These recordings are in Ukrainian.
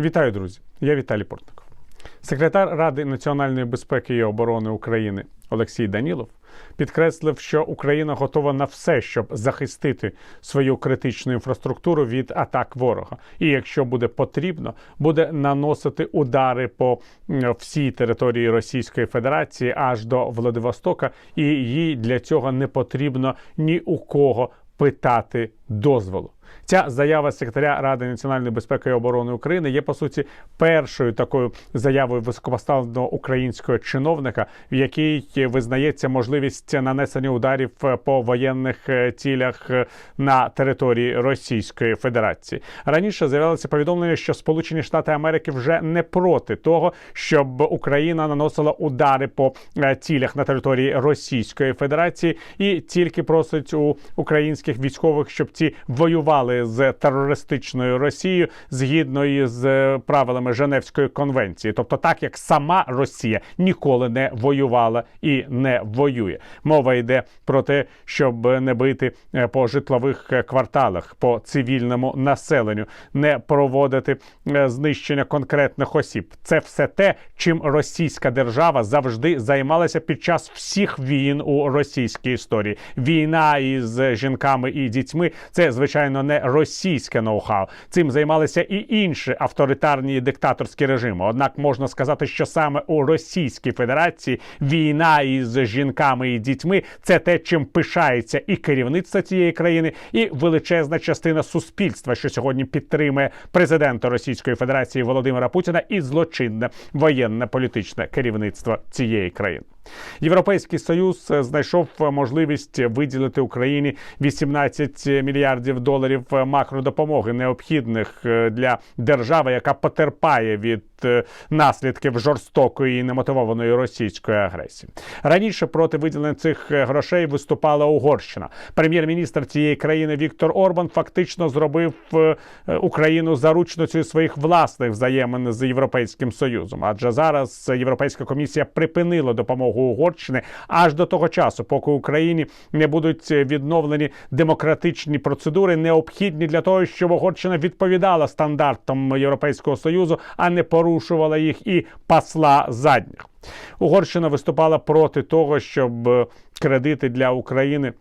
Вітаю, друзі! Я Віталій Портников. Секретар Ради національної безпеки і оборони України Олексій Данілов підкреслив, що Україна готова на все, щоб захистити свою критичну інфраструктуру від атак ворога. І якщо буде потрібно, буде наносити удари по всій території Російської Федерації аж до Владивостока, і їй для цього не потрібно ні у кого питати дозволу. Ця заява секретаря Ради національної безпеки і оборони України є по суті першою такою заявою високопоставленого українського чиновника, в якій визнається можливість нанесення ударів по воєнних е, цілях е, на території Російської Федерації. Раніше з'явилося повідомлення, що Сполучені Штати Америки вже не проти того, щоб Україна наносила удари по е, цілях на території Російської Федерації, і тільки просить у українських військових, щоб ці воювали з терористичною Росією згідно із е, правилами Женевської конвенції, тобто так як сама Росія ніколи не воювала і не воює. Мова йде про те, щоб не бити е, по житлових е, кварталах, по цивільному населенню, не проводити знищення конкретних осіб. Це все те, чим російська держава завжди займалася під час всіх війн у російській історії. Війна із жінками і дітьми це звичайно не російське ноу-хау. Цим займалися і інші авторитарні диктаторські режими. Однак можна сказати, що саме у Російській Федерації війна із жінками і дітьми це те, чим пишається і керівництво цієї країни, і величезна частина суспільства, що сьогодні підтримує президента Російської Федерації Володимира Путіна і злочинне воєнне політичне керівництво цієї країни. Європейський союз е, знайшов можливість виділити Україні 18 мільярдів доларів макродопомоги, необхідних е, для держави, яка потерпає від е, наслідків жорстокої і немотивованої російської агресії. Раніше проти виділення цих грошей виступала Угорщина. Прем'єр-міністр цієї країни Віктор Орбан фактично зробив Україну заручницею своїх власних взаємин з європейським союзом. Адже зараз Європейська комісія припинила допомогу Угорщини аж до того часу, поки Україні не будуть відновлені демократичні процедури, необхідні для того, щоб Угорщина відповідала стандартам Європейського союзу, а не порушувала їх і пасла задніх. Угорщина виступала проти того, щоб кредити для України.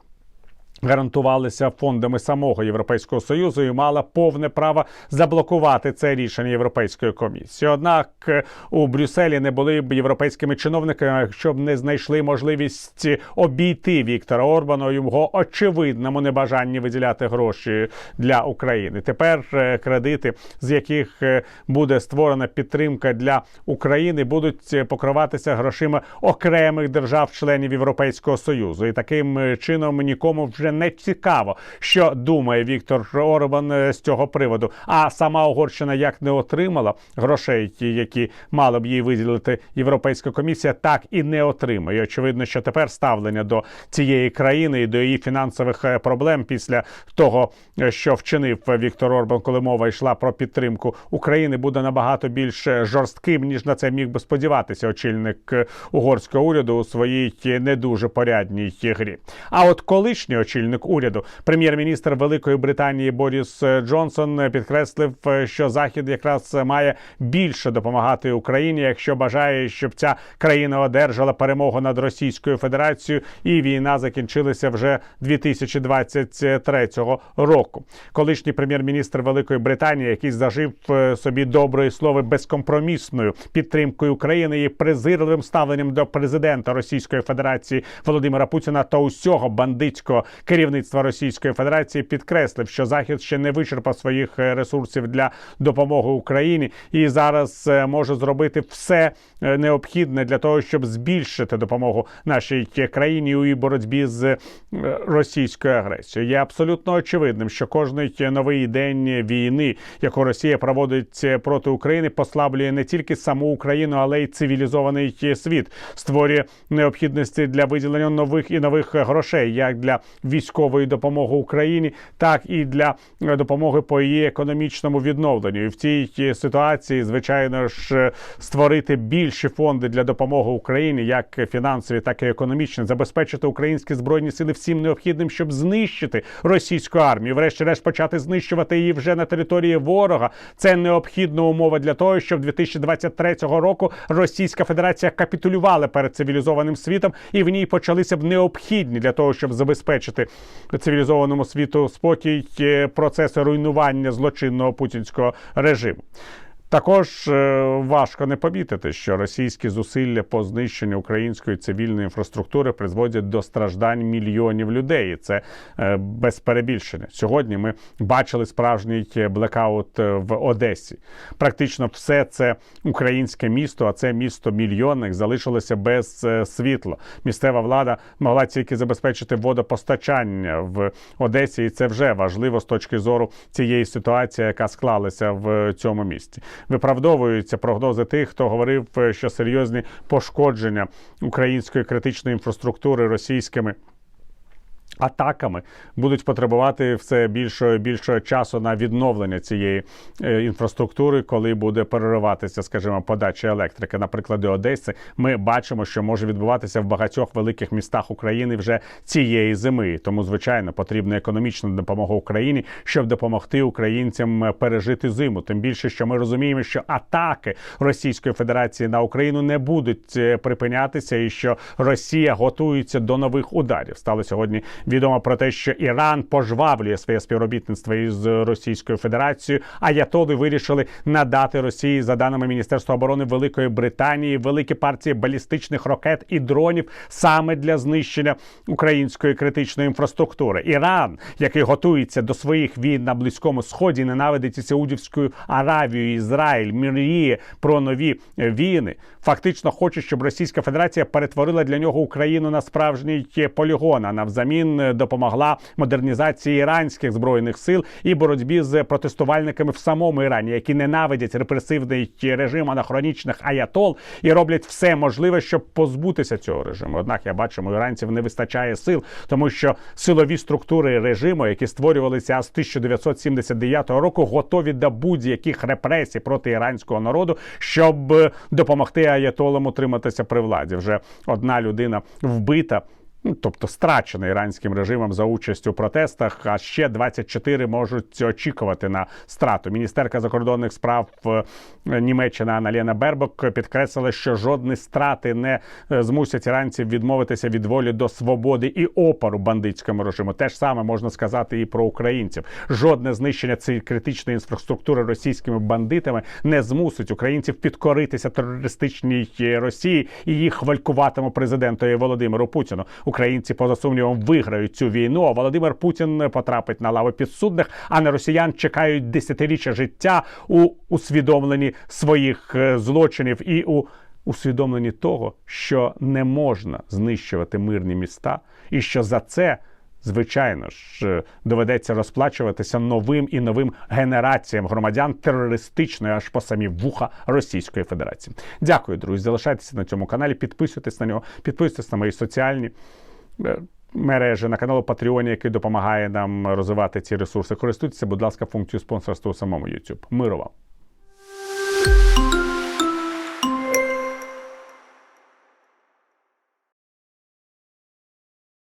Гарантувалися фондами самого Європейського союзу і мала повне право заблокувати це рішення Європейської комісії. Однак е, у Брюсселі не були б європейськими чиновниками, якщо б не знайшли можливість обійти Віктора Орбана у його очевидному небажанні виділяти гроші для України. Тепер е, кредити, з яких е, буде створена підтримка для України, будуть покриватися грошима окремих держав-членів Європейського союзу, і таким чином нікому вже не цікаво, що думає Віктор Орбан е, з цього приводу. А сама Угорщина як не отримала грошей, які мала б їй виділити Європейська комісія, так і не отримає. Очевидно, що тепер ставлення до цієї країни і до її фінансових е, проблем після того, е, що вчинив Віктор Орбан, коли мова йшла про підтримку України, буде набагато більш жорстким ніж на це міг би сподіватися очільник угорського уряду у своїй не дуже порядній грі. А от колишній очільник очільник уряду. Прем'єр-міністр Великої Британії Боріс Джонсон підкреслив, що Захід якраз має більше допомагати Україні, якщо бажає, щоб ця країна одержала перемогу над Російською Федерацією, і війна закінчилася вже 2023 року. Колишній прем'єр-міністр Великої Британії, який зажив собі доброї слови безкомпромісною підтримкою України і презирливим ставленням до президента Російської Федерації Володимира Путіна та усього бандитського керівництва Російської Федерації підкреслив, що Захід ще не вичерпав своїх е, ресурсів для допомоги Україні і зараз е, може зробити все е, необхідне для того, щоб збільшити допомогу нашій країні у боротьбі з російською агресією. Є абсолютно очевидним, що кожний новий день війни, яку Росія проводить проти України, послаблює не тільки саму Україну, але й цивілізований світ, створює необхідності для виділення нових і нових грошей, як для військових, військової допомоги Україні, так і для е, допомоги по її економічному відновленню. І в цій е, ситуації, звичайно ж, е, створити більші фонди для допомоги Україні, як фінансові, так і економічні, забезпечити українські збройні сили всім необхідним, щоб знищити російську армію. Врешті-решт почати знищувати її вже на території ворога. Це необхідна умова для того, щоб 2023 року Російська Федерація капітулювала перед цивілізованим світом, і в ній почалися б необхідні для того, щоб забезпечити цивілізованому світу спокій е, процеси руйнування злочинного путінського режиму. Також е, важко не помітити, що російські зусилля по знищенню української цивільної інфраструктури призводять до страждань мільйонів людей. І це е, без перебільшення. Сьогодні ми бачили справжній блекаут е, в Одесі. Практично все це українське місто, а це місто мільйонник, залишилося без світла. Місцева влада могла тільки забезпечити водопостачання в Одесі, і це вже важливо з точки зору цієї ситуації, яка склалася в цьому місті виправдовуються прогнози тих, хто говорив, е, що серйозні пошкодження української критичної інфраструктури російськими. Атаками будуть потребувати все більшого і більшого часу на відновлення цієї е, інфраструктури, коли буде перериватися, скажімо, подача електрики. Наприклад, до Одеси ми бачимо, що може відбуватися в багатьох великих містах України вже цієї зими. Тому, звичайно, потрібна економічна допомога Україні, щоб допомогти українцям пережити зиму. Тим більше, що ми розуміємо, що атаки Російської Федерації на Україну не будуть е, припинятися, і що Росія готується до нових ударів. Стало сьогодні відомо про те, що Іран пожвавлює своє співробітництво із Російською Федерацією. Аятоли вирішили надати Росії, за даними Міністерства оборони Великої Британії, великі партії балістичних ракет і дронів саме для знищення української критичної інфраструктури. Іран, який готується до своїх війн на близькому сході, ненавидить і Саудівську Аравію, Ізраїль, мріє про нові війни. Фактично хоче, щоб Російська Федерація перетворила для нього Україну на справжній полігон. А навзамін допомогла модернізації іранських збройних сил і боротьбі з протестувальниками в самому Ірані, які ненавидять репресивний режим анахронічних аятол і роблять все можливе, щоб позбутися цього режиму. Однак я бачу, у іранців не вистачає сил, тому що силові структури режиму, які створювалися з 1979 року, готові до будь-яких репресій проти іранського народу, щоб допомогти аятолам утриматися при владі. Вже одна людина вбита. Ну, тобто страчена іранським режимом за участь у протестах, а ще 24 можуть очікувати на страту. Міністерка закордонних справ е, Німеччини Аналіна Бербок підкреслила, що жодні страти не е, змусять іранців відмовитися від волі до свободи і опору бандитському режиму. Те ж саме можна сказати і про українців. Жодне знищення цієї критичної інфраструктури російськими бандитами не змусить українців підкоритися терористичній Росії і їх хвалькуватиму президентові Володимиру Путіну. Українці поза сумнівом виграють цю війну. А Володимир Путін потрапить на лаву підсудних, а не росіян чекають десятиріччя життя у усвідомленні своїх е, злочинів і у усвідомленні того, що не можна знищувати мирні міста, і що за це. Звичайно ж, е, доведеться розплачуватися новим і новим генераціям громадян терористичної аж по самі вуха Російської Федерації. Дякую, друзі. Залишайтеся на цьому каналі, підписуйтесь на нього, підписуйтесь на мої соціальні е, мережі на каналу Patreon, який допомагає нам розвивати ці ресурси. Користуйтеся, будь ласка, функцією спонсорства у самому YouTube. Миру вам!